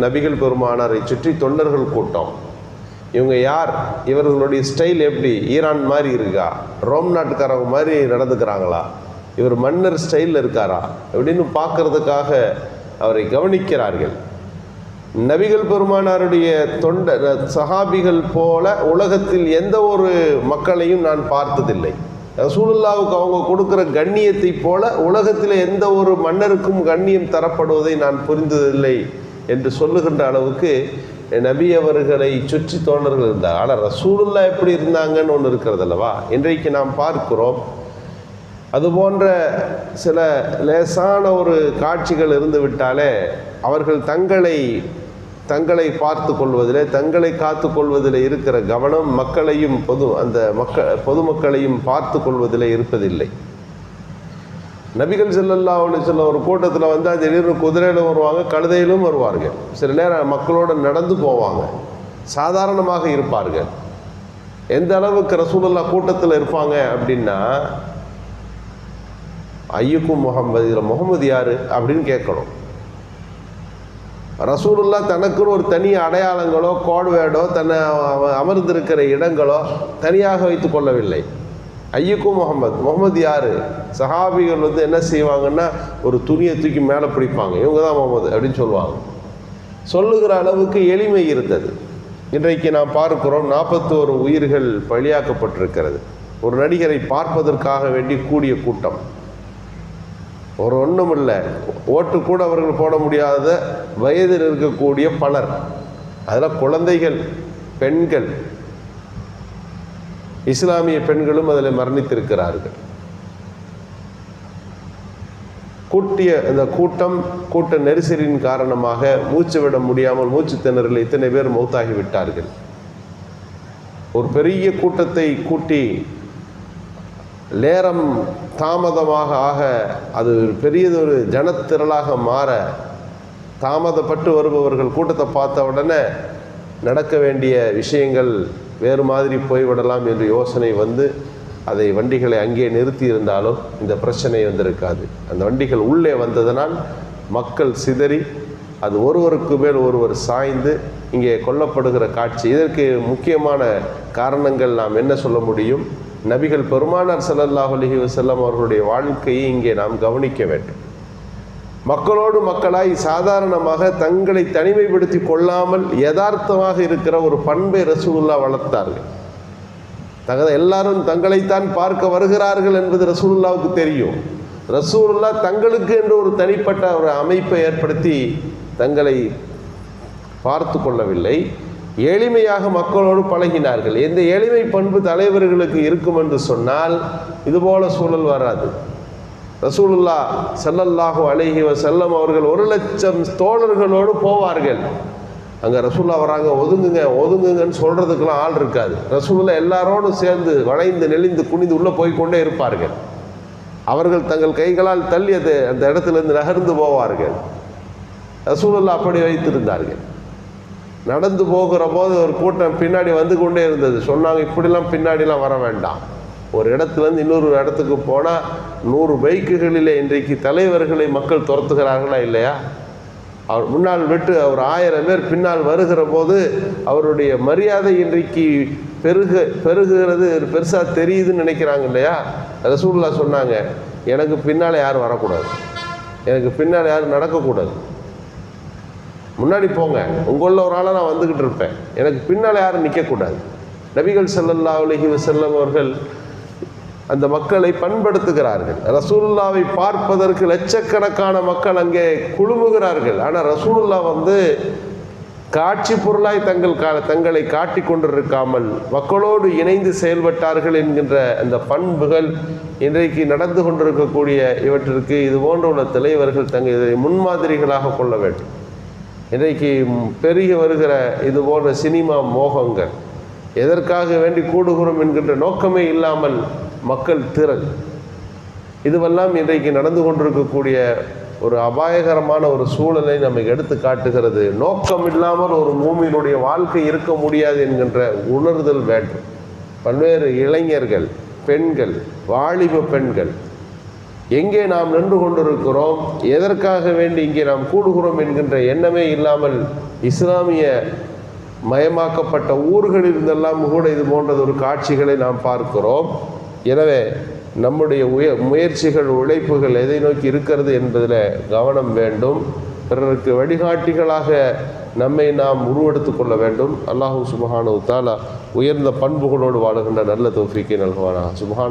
நபிகள் பெருமானாரை சுற்றி தொண்டர்கள் கூட்டம். இவங்க யார்? இவர்களுடைய ஸ்டைல் எப்படி? ஈரான் மாதிரி இருக்கா? ரோம் நாட்டுக்காரங்க மாதிரி நடந்துக்கிறாங்களா? இவர் மன்னர் ஸ்டைலில் இருக்காரா? அப்படின்னு பார்க்கறதுக்காக அவரை கவனிக்கிறார்கள். நபிகள் பெருமானாருடைய தொண்ட சஹாபிகள் போல உலகத்தில் எந்த ஒரு மக்களையும் நான் பார்த்ததில்லை. ரசூலுல்லாவுக்கு அவங்க கொடுக்குற கண்ணியத்தை போல உலகத்தில் எந்த ஒரு மன்னருக்கும் கண்ணியம் தரப்படுவதை நான் புரிந்ததில்லை. என்று சொல்லுகின்ற அளவுக்கு நபி அவர்களை சுற்றி தோழர்கள் இருந்தார் ஆனால் ரசூலுல்லா எப்படி இருந்தாங்கன்னு ஒன்று இருக்கிறது அல்லவா? இன்றைக்கு நாம் பார்க்கிறோம். அது போன்ற சில லேசான ஒரு காட்சிகள் இருந்து விட்டாலே அவர்கள் தங்களை தங்களை பார்த்து கொள்வதிலே தங்களை காத்து கொள்வதில் இருக்கிற கவனம் மக்களையும் பொது அந்த மக்க பொதுமக்களையும் பார்த்து கொள்வதில் இருப்பதில்லை. நபிகள் செல்லல்லா சொல்ல ஒரு கூட்டத்தில் வந்து திடீர்னு குதிரையிலும் வருவாங்க கழுதையிலும் வருவார்கள் சில நேரம் மக்களோடு நடந்து போவாங்க. சாதாரணமாக இருப்பார்கள் எந்த அளவுக்கு ரசூலுல்லா கூட்டத்தில் இருப்பாங்க அப்படின்னா ஐயக்கும் முகமது இதில் முகமது யார் அப்படின்னு கேட்கணும். ரசூலுல்லா தனக்குன்னு ஒரு தனி அடையாளங்களோ கோட்வேடோ தன்னை அமர்ந்திருக்கிற இடங்களோ தனியாக வைத்து கொள்ளவில்லை. ஐயக்கும் முகமது முகமது யார்? சஹாபிகள் வந்து என்ன செய்வாங்கன்னா ஒரு துணியை தூக்கி மேலே பிடிப்பாங்க. இவங்க தான் முகமது அப்படின்னு சொல்லுவாங்க. சொல்லுகிற அளவுக்கு எளிமை இருந்தது. இன்றைக்கு நாம் பார்க்கிறோம் நாற்பத்தோரு உயிர்கள் பலியாக்கப்பட்டிருக்கிறது. ஒரு நடிகரை பார்ப்பதற்காக வேண்டி கூடிய கூட்டம். ஒரு ஒன்றும் இல்லை. ஓட்டு கூட அவர்கள் போட முடியாத வயதில் இருக்கக்கூடிய பலர். அதில் குழந்தைகள் பெண்கள். இஸ்லாமிய பெண்களும் அதில் மரணித்திருக்கிறார்கள். கூட்டிய இந்த கூட்டம் கூட்ட நெரிசலின் காரணமாக மூச்சு விட முடியாமல் மூச்சு திணறில் இத்தனை பேர் மௌத்தாகிவிட்டார்கள். ஒரு பெரிய கூட்டத்தை கூட்டி நேரம் தாமதமாக ஆக அது ஒரு பெரியதொரு ஜனத்திரளாக மாற தாமதப்பட்டு வருபவர்கள் கூட்டத்தை பார்த்த உடனே நடக்க வேண்டிய விஷயங்கள் வேறு மாதிரி போய்விடலாம் என்று யோசனை வந்து அதை வண்டிகளை அங்கே நிறுத்தி இருந்தாலும் இந்த பிரச்சனை வந்திருக்காது. அந்த வண்டிகள் உள்ளே வந்ததனால் மக்கள் சிதறி அது ஒருவருக்கு மேல் ஒருவர் சாய்ந்து இங்கே கொல்லப்படுகிற காட்சி. இதற்கு முக்கியமான காரணங்கள் நாம் என்ன சொல்ல முடியும்? நபிகள் பெருமானார் சல்லல்லாஹ் அலைஹி வஸல்லம் அவர்களுடைய வாழ்க்கையை இங்கே நாம் கவனிக்க வேண்டும். மக்களோடு மக்களாய் சாதாரணமாக தங்களை தனிமைப்படுத்தி கொள்ளாமல் யதார்த்தமாக இருக்கிற ஒரு பண்பை ரசூலுல்லா வளர்த்தார்கள். தக எல்லாரும் தங்களைத்தான் பார்க்க வருகிறார்கள் என்பது ரசூலுல்லாவுக்கு தெரியும். ரசூலுல்லா தங்களுக்கு என்று ஒரு தனிப்பட்ட ஒரு அமைப்பை ஏற்படுத்தி தங்களை பார்த்து கொள்ளவில்லை. எளிமையாக மக்களோடு பழகினார்கள். இந்த எளிமை பண்பு தலைவர்களுக்கு இருக்கும் என்று சொன்னால் இதுபோல சூழல் வராது. ரசூலுல்லா ஸல்லல்லாஹு அலைஹி செல்லம் அவர்கள் ஒரு லட்சம் தோழர்களோடு போவார்கள். அங்கே ரசூல்லா வராங்க ஒதுங்குங்க ஒதுங்குங்கன்னு சொல்கிறதுக்கெல்லாம் ஆள் இருக்காது. ரசூலுல்லா எல்லாரோடும் சேர்ந்து வளைந்து நெளிந்து குனிந்து உள்ளே போய் கொண்டே இருப்பார்கள். அவர்கள் தங்கள் கைகளால் தள்ளி அது அந்த இடத்துலேருந்து நகர்ந்து போவார்கள். ரசூலுல்லா அப்படி வைத்திருந்தார்கள். நடந்து போகிற போது ஒரு கூட்டம் பின்னாடி வந்து கொண்டே இருந்தது. சொன்னாங்க இப்படிலாம் பின்னாடிலாம் வர வேண்டாம். ஒரு இடத்துலேருந்து இன்னொரு இடத்துக்கு போனால் நூறு பைக்குகளிலே இன்றைக்கு தலைவர்களை மக்கள் துரத்துகிறார்களா இல்லையா? அவர் முன்னால் விட்டு அவர் ஆயிரம் பேர் பின்னால் வருகிற போது அவருடைய மரியாதை இன்றைக்கு பெருக பெருகுகிறது பெருசாக தெரியுதுன்னு நினைக்கிறாங்க இல்லையா? ரசூல்லா சொன்னாங்க எனக்கு பின்னால் யாரும் வரக்கூடாது? எனக்கு பின்னால் யாரும் நடக்கக்கூடாது? முன்னாடி போங்க உங்களில் ஒரு ஆளாக நான் வந்துக்கிட்டு இருப்பேன். எனக்கு பின்னால் யாரும் நிற்கக்கூடாது நபிகள் செல்லல்லா உலகி வஸல்லம் அவர்கள் அந்த மக்களை பண்படுத்துகிறார்கள். ரசூலுல்லாவை பார்ப்பதற்கு லட்சக்கணக்கான மக்கள் அங்கே குழுமுகிறார்கள். ஆனால் ரசூலுல்லா வந்து காட்சி பொருளாய் தங்கள் கா தங்களை காட்டி கொண்டிருக்காமல் மக்களோடு இணைந்து செயல்பட்டார்கள் என்கின்ற அந்த பண்புகள் இன்றைக்கு நடந்து கொண்டிருக்கக்கூடிய இவற்றிற்கு இது போன்ற உள்ள தலைவர்கள் தங்கள் இதை முன்மாதிரிகளாக கொள்ள வேண்டும். இன்றைக்கு பெருகி வருகிற இது போன்ற சினிமா மோகங்கள் எதற்காக வேண்டி கூடுகிறோம் என்கின்ற நோக்கமே இல்லாமல் மக்கள் திரள். இதுவெல்லாம் இன்றைக்கு நடந்து கொண்டிருக்கக்கூடிய ஒரு அபாயகரமான ஒரு சூழலை நமக்கு எடுத்து காட்டுகிறது. நோக்கம் இல்லாமல் ஒரு பூமியினுடைய வாழ்க்கை இருக்க முடியாது என்கின்ற உணர்தல் வேண்டும். பல்வேறு இளைஞர்கள் பெண்கள் வாலிப பெண்கள் எங்கே நாம் நின்று கொண்டிருக்கிறோம் எதற்காக வேண்டி இங்கே நாம் கூடுகிறோம் என்கின்ற எண்ணமே இல்லாமல் இஸ்லாமிய மயமாக்கப்பட்ட ஊர்களில் இருந்தெல்லாம் கூட இது போன்றது ஒரு காட்சிகளை நாம் பார்க்கிறோம். எனவே நம்முடைய உய முயற்சிகள் உழைப்புகள் எதை நோக்கி இருக்கிறது என்பதில் கவனம் வேண்டும். பிறருக்கு வழிகாட்டிகளாக நம்மை நாம் உருவெடுத்து கொள்ள வேண்டும். அல்லாஹூ சுபஹானு தாலா உயர்ந்த பண்புகளோடு வாழுகின்ற நல்ல தோஃபிக்கை நல்குவானா சுபஹான